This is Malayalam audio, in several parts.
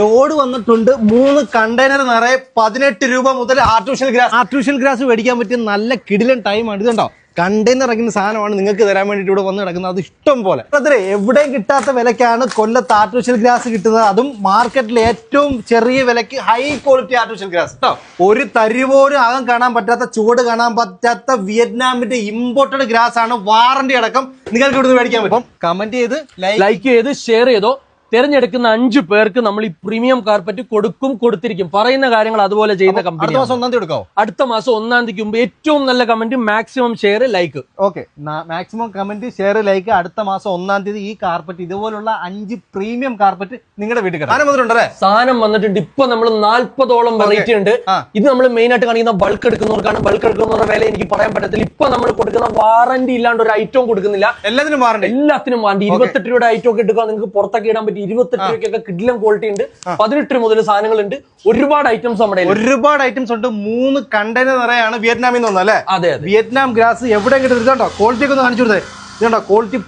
ലോഡ് വന്നിട്ടുണ്ട്. മൂന്ന് കണ്ടെയ്നർ നിറയെ പതിനെട്ട് രൂപ മുതൽ ആർട്ടിഫിഷ്യൽ ഗ്രാസ് ആർട്ടിഫിഷ്യൽ ഗ്രാസ് മേടിക്കാൻ പറ്റിയ നല്ല കിടിലൻ ടൈമാണ് ഇത് കണ്ടോ കണ്ടെയ്നർ ഇറങ്ങുന്ന സാധനമാണ് നിങ്ങൾക്ക് തരാൻ വേണ്ടിയിട്ട് ഇവിടെ വന്ന് കിടക്കുന്നത്. അത് ഇഷ്ടം പോലെ. അതെ എവിടെയും കിട്ടാത്ത വിലക്കാണ് കൊല്ലത്ത് ആർട്ടിഫിഷ്യൽ ഗ്രാസ് കിട്ടുന്നത്. അതും മാർക്കറ്റിലെ ഏറ്റവും ചെറിയ വിലക്ക് ഹൈ ക്വാളിറ്റി ആർട്ടിഫിഷ്യൽ ഗ്രാസ് കേട്ടോ ഒരു തരി പോലും അകം കാണാൻ പറ്റാത്ത ചൂട് കാണാൻ പറ്റാത്ത വിയറ്റ്നാമിന്റെ ഇമ്പോർട്ടഡ് ഗ്രാസ് ആണ് വാറണ്ടി അടക്കം നിങ്ങൾക്ക് ഇവിടുന്ന് മേടിക്കാൻ പറ്റും. കമന്റ് ചെയ്ത് ലൈക്ക് ചെയ്ത് ഷെയർ ചെയ്തോ. തിരഞ്ഞെടുക്കുന്ന അഞ്ചു പേർക്ക് നമ്മൾ ഈ പ്രീമിയം കാർപ്പറ്റ് കൊടുക്കും കൊടുത്തിരിക്കും. പറയുന്ന കാര്യങ്ങൾ അതുപോലെ ചെയ്യുന്ന അടുത്ത കമ്പനി മാസം ഒന്നാം തീയതി എടുക്കാവോ? അടുത്ത മാസം ഒന്നാം തീയതിക്ക് മുമ്പ് ഏറ്റവും നല്ല comment maximum share like okay maximum comment share like അടുത്ത മാസം ഒന്നാം തീയതി ഈ കാർപ്പറ്റ് ഇതുപോലുള്ള അഞ്ച് പ്രീമിയം കാർപ്പറ്റ് നിങ്ങളുടെ വീട്ടിൽ സാധനം വന്നിട്ടുണ്ടല്ലേ? സാധനം വന്നിട്ടുണ്ട്. ഇപ്പൊ നമ്മൾ നാല്പതോളം വെറൈറ്റി ഉണ്ട്. ഇത് നമ്മൾ മെയിൻ ആയിട്ട് കാണിക്കുന്ന ബൾക്ക് എടുക്കുന്നവർക്കാണ്. ബൾക്ക് എടുക്കുന്നവരുടെ വില എനിക്ക് പറയാൻ പറ്റത്തില്ല. ഇപ്പൊ നമ്മൾ കൊടുക്കുന്ന വാറന്റി ഇല്ലാണ്ട് ഒരു ഐറ്റവും കൊടുക്കുന്നില്ല. എല്ലാത്തിനും വാറന്റി എല്ലാത്തിനും വാറന്റി ഇരുപത്തെട്ട് രൂപയുടെ ഐറ്റം ഒക്കെ എടുക്കുക നിങ്ങൾക്ക് പുറത്തൊക്കെ ഇടാൻ പറ്റും ഇരുപത്തെട്ട് രൂപയ്ക്കൊക്കെ കിഡിലും ക്വാളിറ്റി ഉണ്ട്. പതിനെട്ട് മുതൽ സാധനങ്ങൾ ഉണ്ട് ഒരുപാട് ഐറ്റംസ് നമ്മുടെ ഒരുപാട് ഐറ്റംസ് ഉണ്ട്. മൂന്ന് കണ്ടെയ്നർ നിറയാണ് വിയറ്റ്നാമിൽ നിന്ന് അല്ലേ? അതെ അതെ. വിയറ്റ്നാം ഗ്രാസ് എവിടെ കിട്ടും ക്വാളിറ്റി ഒക്കെ ഒന്ന് കാണിച്ചു കൊടുത്തേ. ഇതുണ്ടോ? ക്വാളിറ്റി.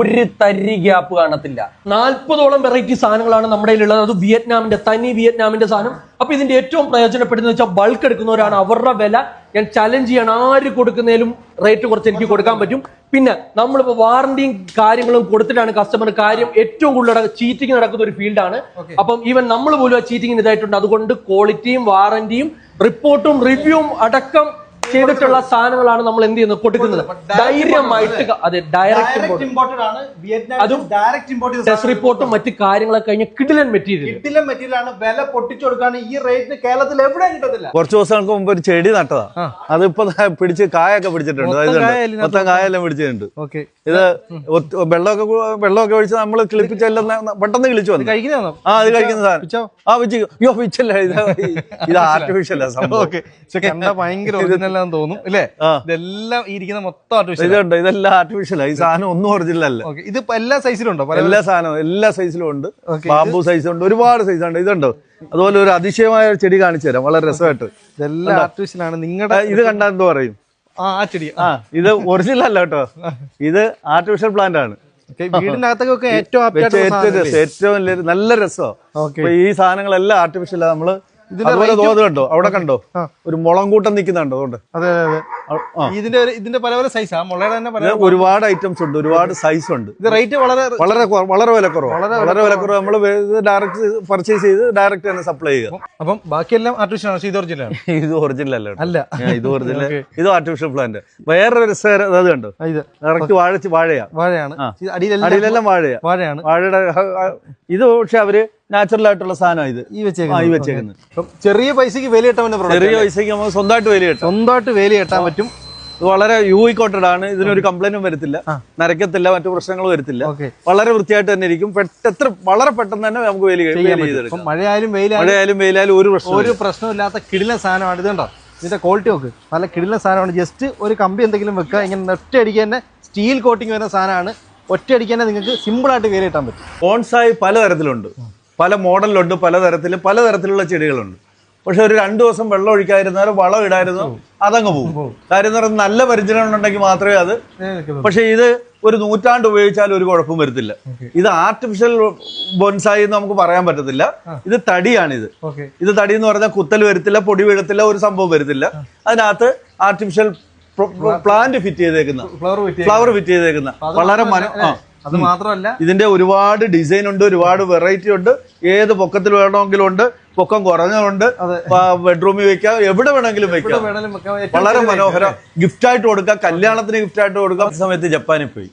ഒരു തരി ഗ്യാപ്പ് കാണത്തില്ല. നാൽപ്പതോളം വെറൈറ്റി സാധനങ്ങളാണ് നമ്മുടെ ഉള്ളത് അത് വിയറ്റ്നാമിന്റെ തനി വിയറ്റ്നാമിന്റെ സാധനം. അപ്പൊ ഇതിന്റെ ഏറ്റവും പ്രയോജനപ്പെടുന്ന വെച്ചാൽ ബൾക്ക് എടുക്കുന്നവരാണ്. അവരുടെ വില ഞാൻ ചലഞ്ച് ചെയ്യാൻ ആര് കൊടുക്കുന്നതിലും റേറ്റ് കുറച്ച് എനിക്ക് കൊടുക്കാൻ പറ്റും. പിന്നെ നമ്മളിപ്പോ വാറന്റിയും കാര്യങ്ങളും കൊടുത്തിട്ടാണ് കസ്റ്റമർ കാര്യം ഏറ്റവും കൂടുതൽ ചീറ്റിംഗ് നടക്കുന്ന ഒരു ഫീൽഡാണ് അപ്പം ഈവൻ നമ്മൾ പോലും ആ ചീറ്റിംഗിന് ഇതായിട്ടുണ്ട്. അതുകൊണ്ട് ക്വാളിറ്റിയും വാറണ്ടിയും റിപ്പോർട്ടും റിവ്യൂവും അടക്കം ചെയ്തിട്ടുള്ള സാധനങ്ങളാണ് നമ്മൾ എന്ത് ചെയ്യുന്നത്? കൊടുക്കുന്നത് ധൈര്യമായിട്ട് അതെ ഡയറക്റ്റ് ഇമ്പോർട്ടഡ് ആണ്. അതും ഡയറക്റ്റ് ഇമ്പോർട്ട് ടെസ്റ്റ് റിപ്പോർട്ടും മറ്റു കാര്യങ്ങളൊക്കെ കഴിഞ്ഞ കിടിലൻ മെറ്റീരിയൽ കിടിലൻ മെറ്റീരിയൽ ആണ്. വില പൊട്ടിച്ചു കൊടുക്കാണ്. ഈ റേറ്റിന് കേരളത്തിൽ എവിടെ കിട്ടത്തില്ല. കുറച്ച് ദിവസങ്ങൾക്ക് മുമ്പ് ഒരു ചെടി നട്ടതാ. അതിപ്പോ പിടിച്ച് കായൊക്കെ പിടിച്ചിട്ടുണ്ട്. മൊത്തം കായെല്ലാം പിടിച്ചിട്ടുണ്ട്. ഓക്കെ ഇത് വെള്ളമൊക്കെ വെള്ളമൊക്കെ ഒഴിച്ച് നമ്മൾ കിളിപ്പിച്ചെല്ലാം പെട്ടെന്ന് കിളിച്ചു വന്നു. കഴിക്കുന്നതാണോ ആ അത് കഴിക്കുന്ന സാധനം? ആ വെച്ച് അയ്യോ പിച്ചല്ല. ഇത് ഇത് ആർട്ടിഫിഷ്യൽ സംഭവം. ഓക്കെ പക്ഷെ കണ്ട ഭയങ്കര ആണെന്ന് തോന്നും അല്ലേ ഇതെല്ലാം ഇരിക്കുന്ന മൊത്തം ആർട്ടിഫിഷ്യൽ ഇതുണ്ട് ഇതെല്ലാം ആർട്ടിഫിഷ്യൽ ഈ സാധനം ഒന്നും ഒറിജിനൽ അല്ല. ഓക്കെ ഇത് എല്ലാ സൈസിലും ഉണ്ടോ? എല്ലാ സാധനവും എല്ലാ സൈസിലും ഉണ്ട്. ബാമ്പു സൈസ് ഉണ്ട് ഒരുപാട് സൈസ് ഉണ്ട്. ഇതുണ്ടോ? അതുപോലെ ഒരു അതിശയമായ ഒരു ചെടി കാണിച്ചു തരാം വളരെ രസമായിട്ട്. ഇതെല്ലാം ആർട്ടിഫിഷ്യൽ ആണ്. നിങ്ങളുടെ ഇത് കണ്ടാൽ എന്തോ പറയും? ആ ചെടി. ആ ഇത് ഒറിജിനൽ അല്ല കേട്ടോ. ഇത് ആർട്ടിഫിഷ്യൽ പ്ലാന്റ് ആണ്. വീടിനകത്തൊക്കെ ഏറ്റവും ഏറ്റവും നല്ല രസമാണ്. ഈ സാധനങ്ങളെല്ലാം ആർട്ടിഫിഷ്യൽ നമ്മൾ അതുപോലെ തോത് കണ്ടോ? അവിടെ കണ്ടോ? ഒരു മുളം കൂട്ടം നിൽക്കുന്നുണ്ടോ അതുകൊണ്ട്. അതെ അതെ അതെ. ഇതിന്റെ ഇതിന്റെ പല പല സൈസാ മുളയുടെ തന്നെ പല ഒരുപാട് ഐറ്റംസ് ഉണ്ട് ഒരുപാട് സൈസ് ഉണ്ട്. ഇത് റേറ്റ് വളരെ വളരെ വളരെ വിലക്കുറവ്. വളരെ വില വിലക്കുറവ്. നമ്മൾ ഡയറക്റ്റ് പർച്ചേസ് ചെയ്ത് ഡയറക്റ്റ് തന്നെ സപ്ലൈ ചെയ്യുക. അപ്പം ബാക്കിയെല്ലാം ആർട്ടിഫിഷ്യൽ ആണ്. ഇത് ഒറിജിനൽ ഇത് ഒറിജിനൽ അല്ല അല്ല. ഇത് ഒറിജിനൽ ഇത് ആർട്ടിഫിഷ്യൽ പ്ലാന്റ് വേറെ രസം അത് കണ്ടോ? ഇത്. ഡയറക്റ്റ് വാഴ വാഴയാ. വാഴയാണ്. ഇത് അടിയിലെല്ലാം വാഴയാണ് വാഴയാ. വാഴയാണ്. വാഴയുടെ ഇത് പക്ഷെ അവർ നാച്ചുറൽ ആയിട്ടുള്ള സാധനമാണ് ഇത്. ഈ വെച്ചേക്കുന്നത്. ചെറിയ പൈസക്ക് വേലി കെട്ടാൻ ചെറിയ പൈസക്ക് നമുക്ക് സ്വന്തമായിട്ട് വേലി കിട്ടും. സ്വന്തമായിട്ട് വേലി കെട്ടാൻ പറ്റും. ഇത് വളരെ യൂയി കോട്ടഡ് ആണ്. ഇതിനൊരു കംപ്ലൈന്റും വരത്തില്ല. നരക്കത്തില്ല മറ്റു പ്രശ്നങ്ങളും വരത്തില്ല. വളരെ വൃത്തിയായിട്ട് തന്നെ ഇരിക്കും. എത്ര വളരെ പെട്ടെന്ന് തന്നെ നമുക്ക് വെയിൽ ചെയ്തെടുക്കാം. മഴയായാലും വെയിലായാലും മഴയായാലും വെയിലായാലും ഒരു പ്രശ്നം ഒരു പ്രശ്നമില്ലാത്ത കിടിലൻ സാധനമാണ്. ഇതുണ്ടോ? ഇതിന്റെ ക്വാളിറ്റി നോക്ക്. നല്ല കിടിലൻ സാധനമാണ്. ജസ്റ്റ് ഒരു കമ്പി എന്തെങ്കിലും വെക്കുക. ഇങ്ങനെ ഒറ്റയടിക്ക് തന്നെ സ്റ്റീൽ കോട്ടിങ് വരുന്ന സാധനമാണ്. ഒറ്റയടിക്ക് തന്നെ നിങ്ങൾക്ക് സിമ്പിൾ ആയിട്ട് വേലി പറ്റും. ബോൺസായി പലതരത്തിലുണ്ട്. പല മോഡലിലുണ്ട് പലതരത്തിലും പലതരത്തിലുള്ള ചെടികളുണ്ട്. പക്ഷെ ഒരു രണ്ടു ദിവസം വെള്ളം ഒഴിക്കാതിരുന്നാലും വളം ഇടായിരുന്നു അതങ്ങ് പോകും. കാര്യം എന്ന് പറയുന്നത് നല്ല പരിചരണം ഉണ്ടെങ്കിൽ മാത്രമേ അത് പക്ഷെ ഇത് ഒരു നൂറ്റാണ്ട് ഉപയോഗിച്ചാൽ ഒരു കുഴപ്പം വരുത്തില്ല. ഇത് ആർട്ടിഫിഷ്യൽ ബോൺസായി എന്ന് നമുക്ക് പറയാൻ പറ്റത്തില്ല. ഇത് തടിയാണിത്. ഇത് ഇത് തടി എന്ന് പറഞ്ഞാൽ കുത്തൽ വരുത്തില്ല പൊടി വീഴത്തില്ല ഒരു സംഭവം വരുത്തില്ല. അതിനകത്ത് ആർട്ടിഫിഷ്യൽ പ്ലാന്റ് ഫിറ്റ് ചെയ്തേക്കുന്ന ഫ്ലവർ ഫിറ്റ് ചെയ്തേക്കുന്ന. വളരെ മനോ. അത് മാത്രമല്ല ഇതിന്റെ ഒരുപാട് ഡിസൈൻ ഉണ്ട് ഒരുപാട് വെറൈറ്റി ഉണ്ട്. ഏത് പൊക്കത്തിൽ വേണമെങ്കിലും ഉണ്ട് പൊക്കം കുറഞ്ഞതുണ്ട്. ബെഡ്റൂമിൽ വെക്കാം. എവിടെ വേണമെങ്കിലും വെക്കാം. വളരെ മനോഹരം. ഗിഫ്റ്റ് ആയിട്ട് കൊടുക്കാം. കല്യാണത്തിന് ഗിഫ്റ്റ് ആയിട്ട് കൊടുക്കാം. സമയത്ത് ജപ്പാനിൽ പോയി.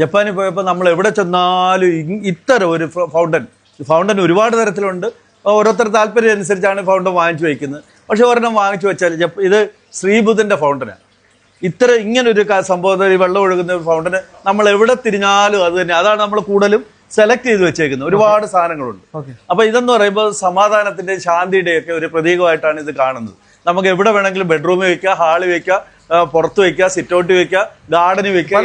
ജപ്പാനിൽ പോയപ്പോൾ നമ്മൾ എവിടെ ചെന്നാലും ഇത്തരം ഒരു ഫൗണ്ടൻ ഫൗണ്ടൻ ഒരുപാട് തരത്തിലുണ്ട്. ഓരോരുത്തർ താല്പര്യം അനുസരിച്ചാണ് ഫൗണ്ടൻ വാങ്ങിച്ചു വയ്ക്കുന്നത്. പക്ഷെ ഒരെണ്ണം വാങ്ങിച്ചു വെച്ചാൽ ഇത് ശ്രീബുദ്ധന്റെ ഫൗണ്ടനാണ് ഇത്ര ഇങ്ങനെ ഒരു ക- സംഭവത്തിൽ ഈ വെള്ളം ഒഴുകുന്ന ഒരു ഫൗണ്ടന് നമ്മൾ എവിടെ തിരിഞ്ഞാലും അത് തന്നെ. അതാണ് നമ്മൾ കൂടുതലും സെലക്ട് ചെയ്ത് വെച്ചേക്കുന്നത്. ഒരുപാട് സാധനങ്ങളുണ്ട്. Okay. അപ്പൊ ഇതെന്ന് പറയുമ്പോൾ സമാധാനത്തിന്റെ ശാന്തിയുടെ ഒക്കെ ഒരു പ്രതീകമായിട്ടാണ് ഇത് കാണുന്നത്. നമുക്ക് എവിടെ വേണമെങ്കിലും ബെഡ്റൂമിൽ വെക്കാം ഹാളിൽ വെക്കാം പുറത്ത് വെക്കാം സിറ്റ് ഔട്ട് വെക്കാം ഗാർഡനിൽ വെക്കാം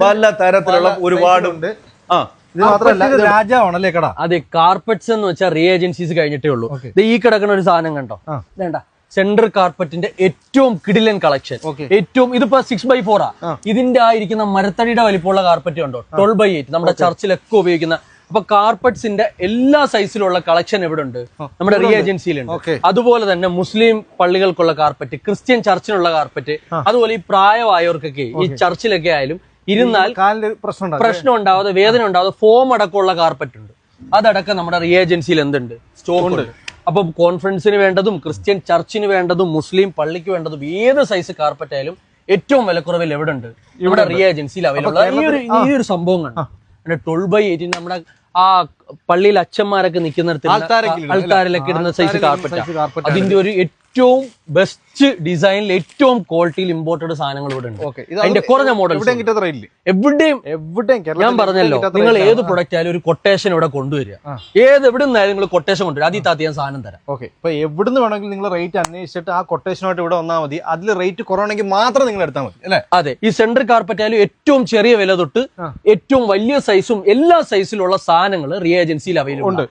പല? ആ തരത്തിലുള്ള പല ഒരുപാട് ഉണ്ട്. ആ. ഇത് മാത്രമല്ല ഇത് രാജാവാണല്ലേ കട? അതെ കാർപ്പറ്റ്സ് എന്ന് വെച്ചാൽ റീ ഏജൻസീസ് കഴിഞ്ഞിട്ടേ ഉള്ളൂ. ദേ ഈ കിടക്കുന്ന ഒരു സാധനം കണ്ടോ? ആ. വേണ്ട സെൻട്രൽ കാർപ്പറ്റിന്റെ ഏറ്റവും കിടിലൻ കളക്ഷൻ ഏറ്റവും ഇതിപ്പോ സിക്സ് ബൈ ഫോറാ ആ. ഇതിന്റെ ആയിരിക്കുന്ന മരത്തടിയുടെ വലിപ്പമുള്ള കാർപ്പറ്റ് ഉണ്ടോ ട്വൽവ് ബൈ എയ്റ്റ് നമ്മുടെ ചർച്ചിലൊക്കെ ഉപയോഗിക്കുന്ന. അപ്പൊ കാർപ്പറ്റ്സിന്റെ എല്ലാ സൈസിലുള്ള കളക്ഷൻ എവിടെ ഉണ്ട് നമ്മുടെ റീ ഏജൻസിയിലുണ്ട് അതുപോലെ തന്നെ മുസ്ലിം പള്ളികൾക്കുള്ള കാർപ്പറ്റ് ക്രിസ്ത്യൻ ചർച്ചിനുള്ള കാർപ്പറ്റ് അതുപോലെ ഈ പ്രായമായവർക്കൊക്കെ ഈ ചർച്ചിലൊക്കെ ആയാലും ഇരുന്നാൽ പ്രശ്നം ഉണ്ടാവാതെ വേദന ഉണ്ടാവാതെ ഫോം അടക്കമുള്ള കാർപ്പറ്റ് ഉണ്ട്. അതടക്കം നമ്മുടെ റീ ഏജൻസിയിൽ എന്തുണ്ട്? സ്റ്റോക്ക് ഉണ്ട്. അപ്പൊ കോൺഫറൻസിന് വേണ്ടതും ക്രിസ്ത്യൻ ചർച്ചിന് വേണ്ടതും മുസ്ലിം പള്ളിക്ക് വേണ്ടതും ഏത് സൈസ് കാർപ്പറ്റ് ആയാലും ഏറ്റവും വിലക്കുറവിൽ എവിടെ ഉണ്ട് ഇവിടെ റീ ഏജൻസിയിൽ അവൈലബിൾ ഈ ഒരു ഈ ഒരു സംഭവം കണ്ടു ട്വൽവ് ബൈ എയ്റ്റീൻ നമ്മുടെ ആ പള്ളിയിൽ അച്ഛന്മാരൊക്കെ നിൽക്കുന്നിടത്ത് ആൾക്കാരിലൊക്കെ ഇടുന്ന സൈസ് കാർപ്പറ്റ് അതിന്റെ ഒരു ഏറ്റവും ബെസ്റ്റ് ഡിസൈനിൽ ഏറ്റവും ക്വാളിറ്റിയിൽ ഇമ്പോർട്ടഡ് സാധനങ്ങൾ ഇവിടെ ഉണ്ട്. അതിന്റെ കുറഞ്ഞ മോഡൽ എവിടെയും എവിടെയും ഞാൻ പറഞ്ഞല്ലോ നിങ്ങൾ ഏത് പ്രൊഡക്റ്റ് ആയാലും ഒരു കൊട്ടേഷൻ ഇവിടെ കൊണ്ടുവരിക. ഏത് എവിടെ നിന്നായാലും നിങ്ങൾ കൊട്ടേഷൻ കൊണ്ടുവരിക. അതി താത്തി ഞാൻ സാധനം തരാം. ഓക്കെ ഇപ്പൊ എവിടുന്ന് വേണമെങ്കിലും നിങ്ങൾ റേറ്റ് അന്വേഷിച്ചിട്ട് ആ കൊട്ടേഷനായിട്ട് ഇവിടെ വന്നാൽ മതി. അതിൽ റേറ്റ് കുറവാണെങ്കിൽ മാത്രം നിങ്ങൾ എടുത്താൽ മതി അല്ലേ? അതെ ഈ സെൻട്രൽ കാർപ്പറ്റ് ആയാലും ഏറ്റവും ചെറിയ വില തൊട്ട് ഏറ്റവും വലിയ സൈസും എല്ലാ സൈസിലുള്ള സാധനങ്ങൾ റീ ഏജൻസിയിൽ അവൈലബിൾ ഉണ്ട്.